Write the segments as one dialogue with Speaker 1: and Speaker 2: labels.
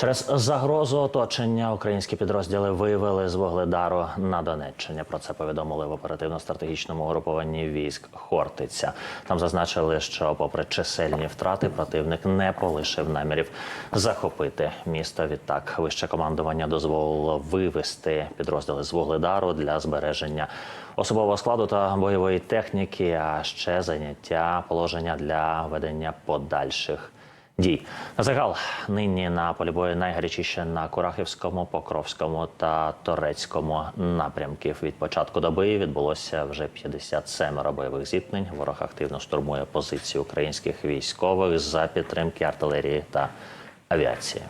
Speaker 1: Через загрозу оточення українські підрозділи виявили з Вугледару на Донеччині. Про це повідомили в оперативно-стратегічному угрупованні військ Хортиця. Там зазначили, що, попри чисельні втрати, противник не полишив намірів захопити місто. Відтак вище командування дозволило вивести підрозділи з Вугледару для збереження особового складу та бойової техніки, а ще заняття положення для ведення подальших дій. На загал нині на полі бою найгарячіше на Курахівському, Покровському та Торецькому напрямків. Від початку доби відбулося вже 57 бойових зіткнень. Ворог активно штурмує позиції українських військових за підтримки артилерії та авіації.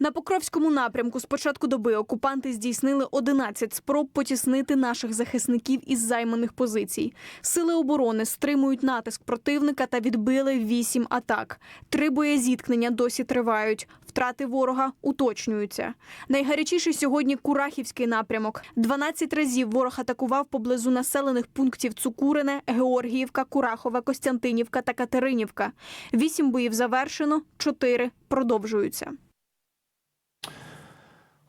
Speaker 2: На Покровському напрямку з початку доби окупанти здійснили 11 спроб потіснити наших захисників із займаних позицій. Сили оборони стримують натиск противника та відбили 8 атак. Три боєзіткнення досі тривають. Втрати ворога уточнюються. Найгарячіший сьогодні Курахівський напрямок. 12 разів ворог атакував поблизу населених пунктів Цукурине, Георгіївка, Курахове, Костянтинівка та Катеринівка. Вісім боїв завершено, чотири продовжуються.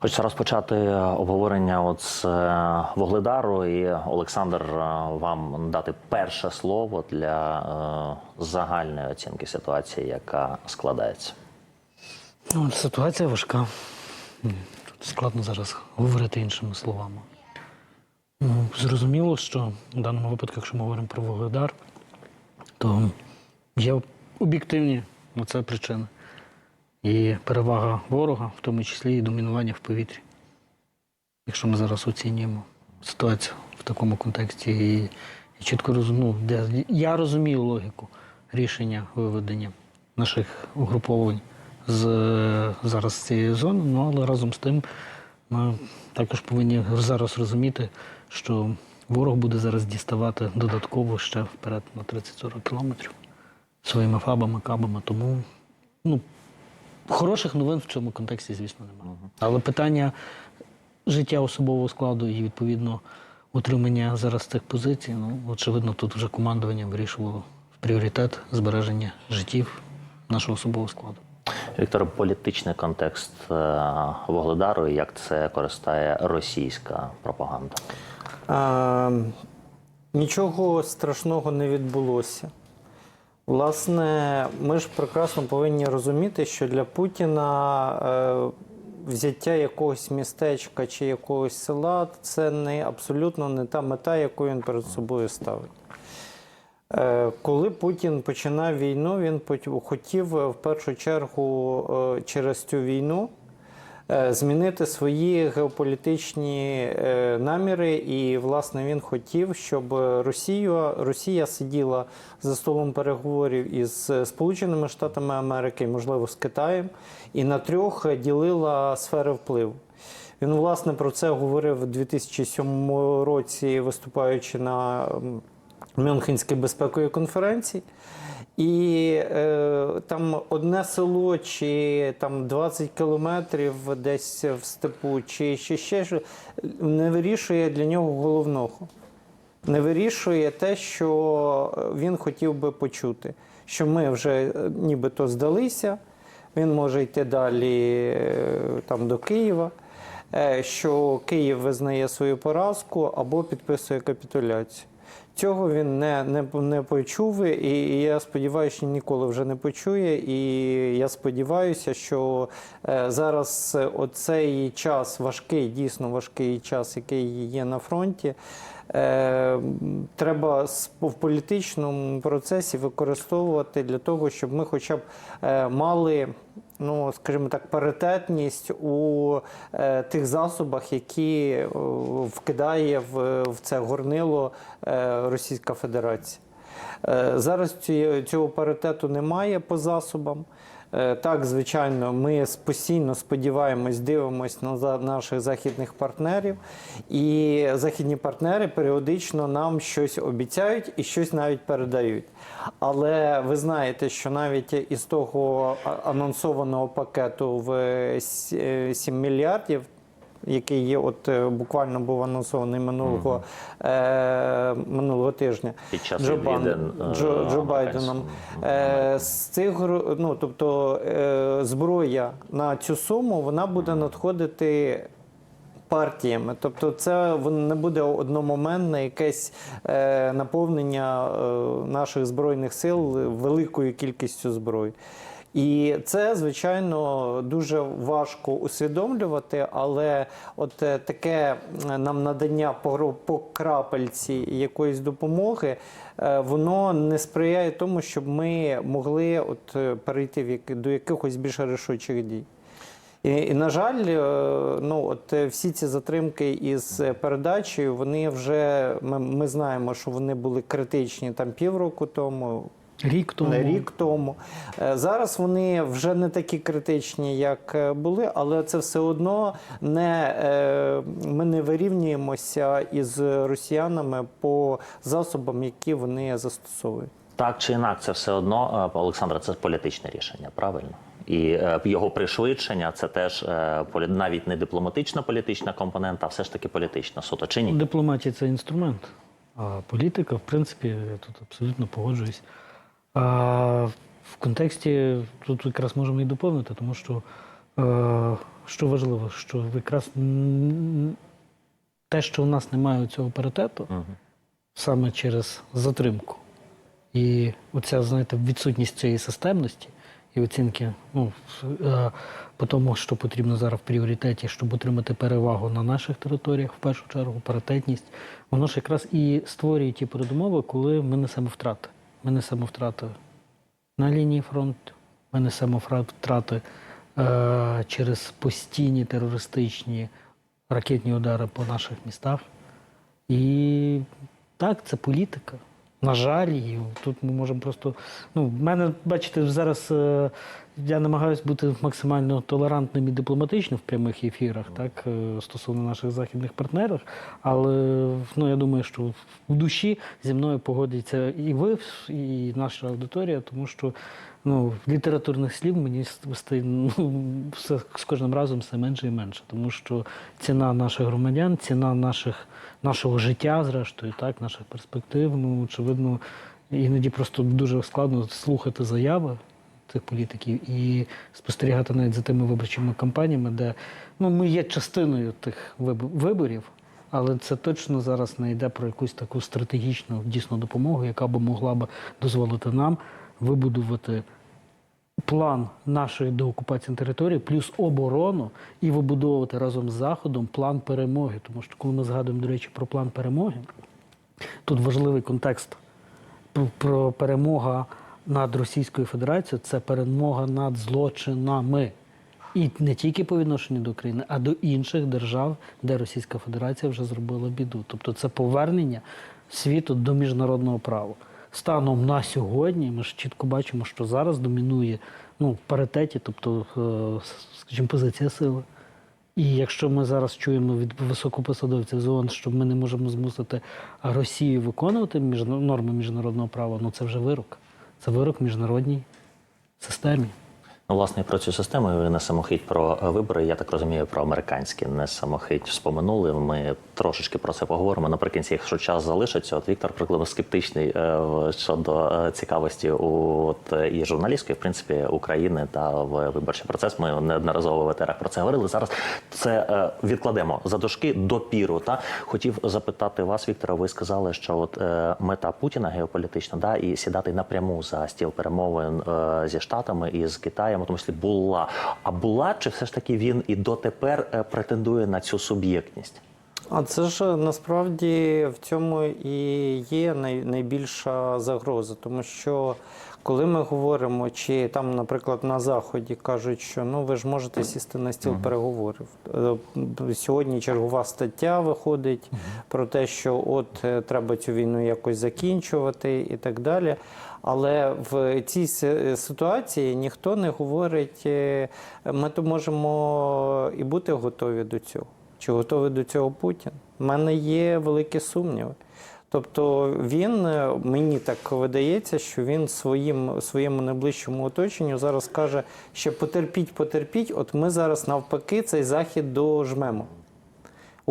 Speaker 1: Хочеться розпочати обговорення от з е, Вугледару. І Олександр, е, вам дати перше слово для е, загальної оцінки ситуації, яка складається.
Speaker 3: Ну, ситуація важка. Тут складно зараз говорити іншими словами. Ну, зрозуміло, що в даному випадку, якщо ми говоримо про Вугледар, то є об'єктивні це причини. І перевага ворога, в тому числі і домінування в повітрі. Якщо ми зараз оцінюємо ситуацію в такому контексті, і, і чітко розумію, де я розумію логіку рішення виведення наших угруповань з зараз цієї зони. Ну але разом з тим ми також повинні зараз розуміти, що ворог буде зараз діставати додатково ще вперед на 30-40 кілометрів своїми фабами, кабами. Тому ну, хороших новин в цьому контексті, звісно, немає. Але питання життя особового складу і відповідно утримання зараз цих позицій, ну очевидно, тут вже командування вирішувало в пріоритет збереження життів нашого особового складу.
Speaker 1: Віктор, політичний контекст е, Вугледару і як це користає російська пропаганда.
Speaker 4: А, нічого страшного не відбулося. Власне, ми ж прекрасно повинні розуміти, що для Путіна е, взяття якогось містечка чи якогось села це не абсолютно не та мета, яку він перед собою ставить. Е, Коли Путін починав війну, він хотів е, в першу чергу через цю війну змінити свої геополітичні е, наміри, і власне він хотів, щоб Росія, Росія сиділа за столом переговорів із Сполученими Штатами Америки, можливо, з Китаєм, і на трьох ділила сфери впливу. Він власне про це говорив у 2007 році, виступаючи на Мюнхенській безпековій конференції. І е, там одне село, чи там 20 кілометрів десь в степу, чи ще ще що, не вирішує для нього головного. Не вирішує те, що він хотів би почути, що ми вже е, нібито здалися, він може йти далі е, там, до Києва, е, що Київ визнає свою поразку або підписує капітуляцію. Цього він не, не, не почув, і, і я сподіваюся, що ніколи вже не почує. І я сподіваюся, що е, зараз оцей час важкий, дійсно важкий час, який є на фронті. Е, треба в політичному процесі використовувати для того, щоб ми хоча б е, мали, ну скажімо так, паритетність у е, тих засобах, які е, вкидає в, в це горнило е, Російська Федерація. Е, Зараз цього паритету немає по засобам. Е, Так, звичайно, ми постійно сподіваємось, дивимось на наших західних партнерів, і західні партнери періодично нам щось обіцяють і щось навіть передають. Але ви знаєте, що навіть із того анонсованого пакету в с- е, 7 мільярдів який є, от е, буквально був анонсований минулого, е, минулого тижня.
Speaker 1: Під час
Speaker 4: Джо, Бан-
Speaker 1: е,
Speaker 4: Джо, Джо Байденом. Е, з цих ну, тобто е, зброя на цю суму вона буде надходити. Партіями, тобто це не буде одномоментне якесь е, наповнення е, наших збройних сил великою кількістю зброї. І це, звичайно, дуже важко усвідомлювати, але от е, таке е, нам надання по, крапельці якоїсь допомоги, е, воно не сприяє тому, щоб ми могли от перейти до якихось більш рішучих дій. І, і на жаль, ну от всі ці затримки із передачею, вони вже ми, ми знаємо, що вони були критичні там півроку тому,
Speaker 3: Рік тому.
Speaker 4: рік тому. Е, Зараз вони вже не такі критичні, як е, були, але це все одно не е, ми не вирівнюємося із росіянами по засобам, які вони застосовують.
Speaker 1: Так чи інак, це все одно, Олександра, це політичне рішення, правильно? І його пришвидшення це теж полі- навіть не дипломатично-політична компонента, а все ж таки політична суто. Чи ні?
Speaker 3: Дипломатія це інструмент, а політика, в принципі, я тут абсолютно погоджуюсь. А в контексті тут якраз можемо і доповнити, тому що е, що важливо, що якраз те, що у нас немає цього паритету,
Speaker 1: Мгм.
Speaker 3: саме через затримку. І оця, знаєте, відсутність цієї системності і оцінки ну, е, по тому, що потрібно зараз в пріоритеті, щоб отримати перевагу на наших територіях, в першу чергу, паритетність, воно ж якраз і створює ті передумови, коли ми несемо втрати. Ми несемо втрати на лінії фронту, ми несемо фра- втрати е, через постійні терористичні ракетні удари по наших містах. І так, це політика. На жаль, і тут ми можемо просто. Ну, в мене, бачите, зараз е, я намагаюся бути максимально толерантним і дипломатичним в прямих ефірах, так, е, стосовно наших західних партнерів. Але ну, я думаю, що в душі зі мною погодяться і ви, і наша аудиторія, тому що ну, літературних слів мені стає ну, з кожним разом все менше і менше, тому що ціна наших громадян, ціна наших, нашого життя, зрештою, так, наших перспектив, ну, очевидно, іноді просто дуже складно слухати заяви цих політиків і спостерігати навіть за тими виборчими кампаніями, де ну, ми є частиною тих виборів. Але це точно зараз не йде про якусь таку стратегічну дійсну допомогу, яка би могла б дозволити нам вибудувати план нашої деокупації території, плюс оборону, і вибудовувати разом з Заходом план перемоги. Тому що коли ми згадуємо, до речі, про план перемоги, тут важливий контекст про, перемога над Російською Федерацією це перемога над злочинами. І не тільки по відношенню до України, а до інших держав, де Російська Федерація вже зробила біду. Тобто це повернення світу до міжнародного права. Станом на сьогодні ми ж чітко бачимо, що зараз домінує ну, в паритеті, тобто, е, скажімо, позиція сили. І якщо ми зараз чуємо від високопосадовців з ООН, що ми не можемо змусити Росію виконувати норми міжнародного права, ну це вже вирок. Це вирок міжнародній системі.
Speaker 1: Ну, власне, про цю систему ви не самохідь про вибори. Я так розумію, про американські не самохідь споминули. Ми трошечки про це поговоримо. Наприкінці, якщо час залишиться, от Віктор прикладно скептичний е, щодо е, цікавості у от, і журналістської, в принципі, України та в виборчий процес. Ми неодноразово в етерах про це говорили. Зараз це е, відкладемо за дошки до піру. Та хотів запитати вас, Віктора. Ви сказали, що от мета Путіна геополітична, да, і сідати напряму за стіл перемовин зі штатами і з Китаєм, у тому числі була. А була чи все ж таки він і дотепер е, претендує на цю суб'єктність?
Speaker 4: А це ж насправді в цьому і є найбільша загроза, тому що коли ми говоримо, чи там, наприклад, на заході кажуть, що ну ви ж можете сісти на стіл переговорів. Е, Сьогодні чергова стаття виходить про те, що от е, треба цю війну якось закінчувати і так далі. Але в цій ситуації ніхто не говорить, е, ми то можемо і бути готові до цього. Чи готовий до цього Путін? У мене є великі сумніви. Тобто він, е, мені так видається, що він своїм, своєму найближчому оточенню зараз каже, що потерпіть, потерпіть, от ми зараз навпаки цей захід дожмемо.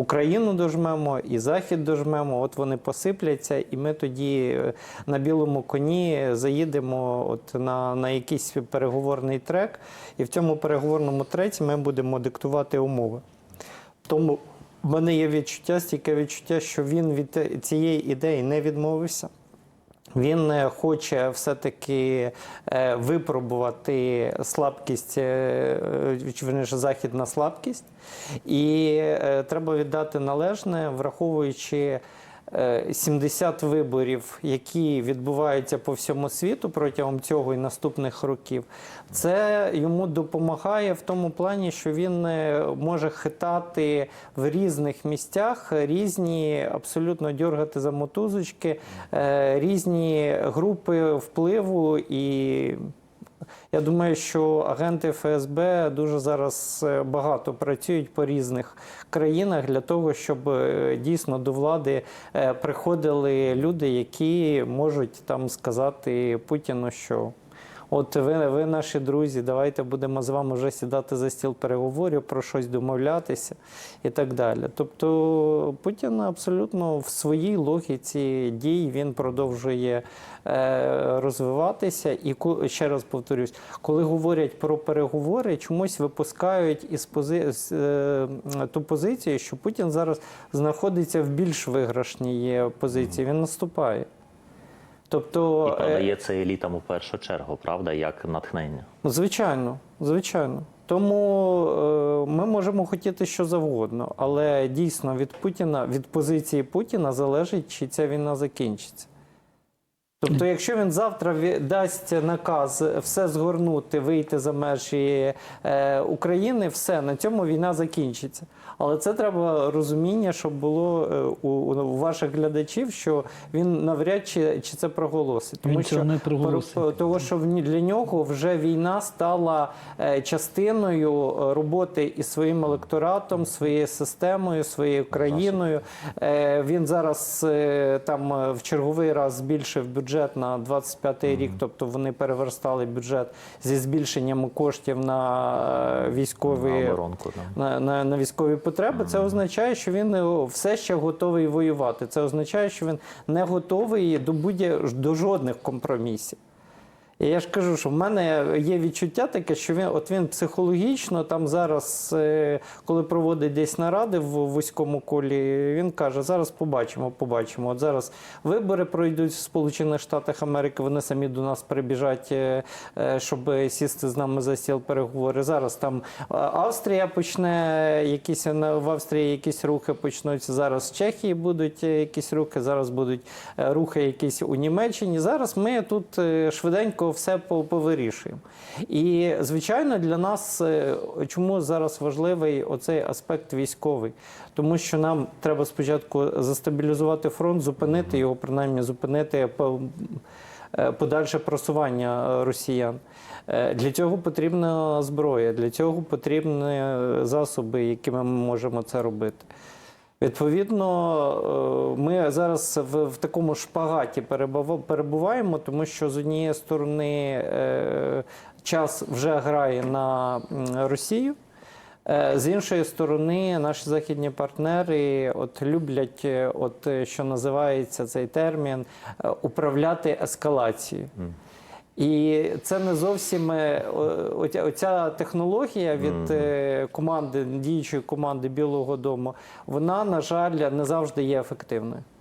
Speaker 4: Україну дожмемо, і Захід дожмемо. От вони посипляться, і ми тоді е, на білому коні заїдемо от на, на якийсь переговорний трек, і в цьому переговорному треці ми будемо диктувати умови. Тому в мене є відчуття, стільки відчуття, що він від цієї ідеї не відмовився. Він е, хоче все-таки е, випробувати слабкість, е, верніше, західна слабкість. І треба віддати належне, враховуючи 70 виборів, які відбуваються по всьому світу протягом цього і наступних років. Це йому допомагає в тому плані, що він е, може хитати в різних місцях різні, абсолютно дергати за мотузочки, е, різні групи впливу і. Я думаю, що агенти ФСБ дуже зараз е, багато працюють по різних країнах для того, щоб е, дійсно до влади е, приходили люди, які можуть там сказати Путіну, що от ви, ви наші друзі, давайте будемо з вами вже сідати за стіл переговорів, про щось домовлятися і так далі. Тобто Путін абсолютно в своїй логіці дій він продовжує е, розвиватися. І ще раз повторюсь, коли говорять про переговори, чомусь випускають із пози... е, ту позицію, що Путін зараз знаходиться в більш виграшній позиції. Він наступає. Тобто,
Speaker 1: І
Speaker 4: е,
Speaker 1: продає це елітам у першу чергу, правда, як натхнення.
Speaker 4: Ну, Звичайно, звичайно. Тому е, ми можемо хотіти що завгодно, але дійсно від Путіна, від позиції Путіна залежить, чи ця війна закінчиться. Тобто, якщо він завтра дасть наказ все згорнути, вийти за межі е, України, все на цьому війна закінчиться. Але це треба розуміння, щоб було е, у, у ваших глядачів, що він навряд чи, чи це проголосить. Тому
Speaker 3: Він
Speaker 4: що
Speaker 3: не проголосить.
Speaker 4: про- того, що для нього вже війна стала е, частиною роботи із своїм електоратом, своєю системою, своєю країною. Е, Він зараз там в черговий раз збільшив бюджет на 25-й рік, тобто вони переверстали бюджет зі збільшенням коштів на е, військові
Speaker 1: На оборонку.
Speaker 4: на, на, на військові потреби, це означає, що він е, все ще готовий воювати. Це означає, що він не готовий до будь до жодних компромісів. І я ж кажу, що в мене є відчуття таке, що він от він психологічно там зараз, е, коли проводить десь наради в вузькому колі, він каже: зараз побачимо, побачимо. От зараз вибори пройдуть в Сполучених Штатах Америки, вони самі до нас прибіжать, е, е, щоб сісти з нами за стіл переговори. Зараз там Австрія почне якісь в Австрії якісь рухи почнуться. Зараз в Чехії будуть якісь рухи, зараз будуть рухи якісь у Німеччині. Зараз ми тут швиденько все по- повирішуємо. І звичайно, для нас е, чому зараз важливий оцей аспект військовий, тому що нам треба спочатку застабілізувати фронт, зупинити його, принаймні зупинити е, подальше просування е, росіян. Е, Для цього потрібна зброя, для цього потрібні е, засоби, якими ми можемо це робити. Відповідно, е, ми зараз в, в такому шпагаті перебува- перебуваємо, тому що з однієї сторони е, час вже грає на Росію. Е, З іншої сторони, наші західні партнери от люблять, от що називається цей термін, управляти ескалацією. І це не зовсім е, оця, технологія від е, команди, діючої команди Білого Дому, вона, на жаль, не завжди є ефективною.